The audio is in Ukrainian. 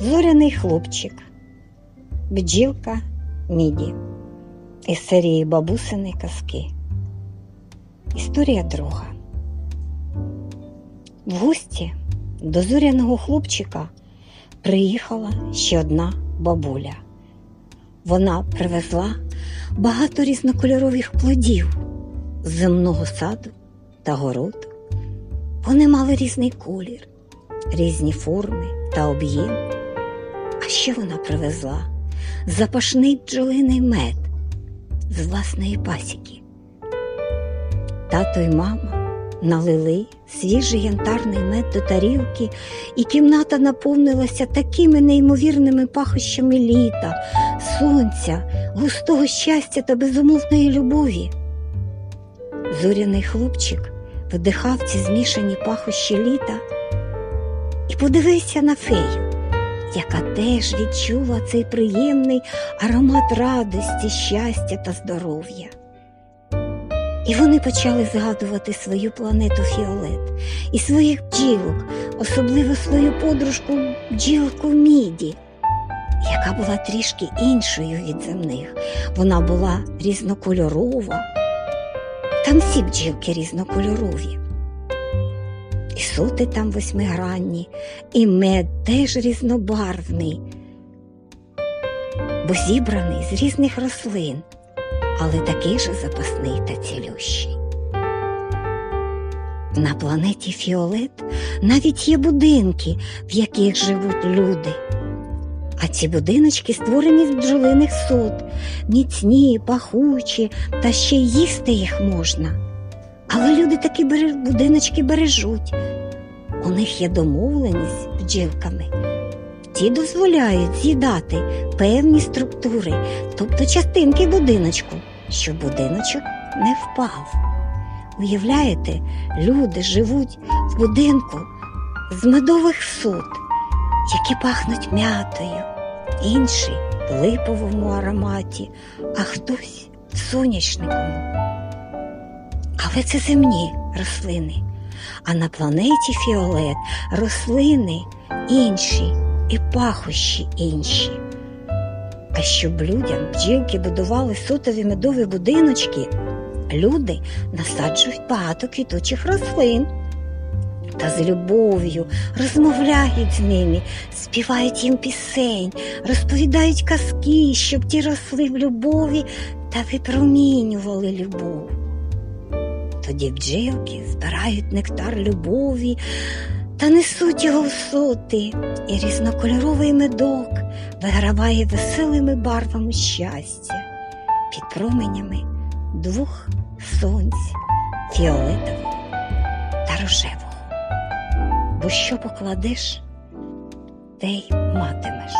Зоряний хлопчик, бджілка Міді із серії Бабусини казки. Історія друга. В гості до зоряного хлопчика приїхала ще одна бабуля. Вона привезла багато різнокольорових плодів з земного саду та городу. Вони мали різний колір, різні форми та об'єм. Ще вона привезла запашний бджолиний мед з власної пасіки. Тато й мама налили свіжий янтарний мед до тарілки, і кімната наповнилася такими неймовірними пахощами літа, сонця, густого щастя та безумовної любові. Зоряний хлопчик вдихав ці змішані пахощі літа і подивився на фею, яка теж відчула цей приємний аромат радості, щастя та здоров'я. І вони почали згадувати свою планету Фіолет і своїх бджілок, особливо свою подружку бджілку Міді, яка була трішки іншою від земних. Вона була різнокольорова. Там всі бджілки різнокольорові. І соти там восьмигранні, і мед теж різнобарвний, бо зібраний з різних рослин, але такий же запасний та цілющий. На планеті Фіолет навіть є будинки, в яких живуть люди. А ці будиночки створені з бджолиних сот, міцні, пахучі, та ще їсти їх можна. Але люди такі будиночки бережуть. У них є домовленість з бджілками. Ті дозволяють з'їдати певні структури, тобто частинки будиночку, щоб будиночок не впав. Уявляєте, люди живуть в будинку з медових сот, які пахнуть м'ятою, інші в липовому ароматі, а хтось в. Але це земні рослини. А на планеті Фіолет рослини інші і пахощі інші. А щоб людям бджілки будували сотові медові будиночки, люди насаджують багато квітучих рослин та з любов'ю розмовляють з ними, співають їм пісень, розповідають казки, щоб ті росли в любові та випромінювали любов. Тоді бджілки збирають нектар любові та несуть його в соти, і різнокольоровий медок виграває веселими барвами щастя під променями двох сонць фіолетового та рожевого. Бо що покладеш, те й матимеш.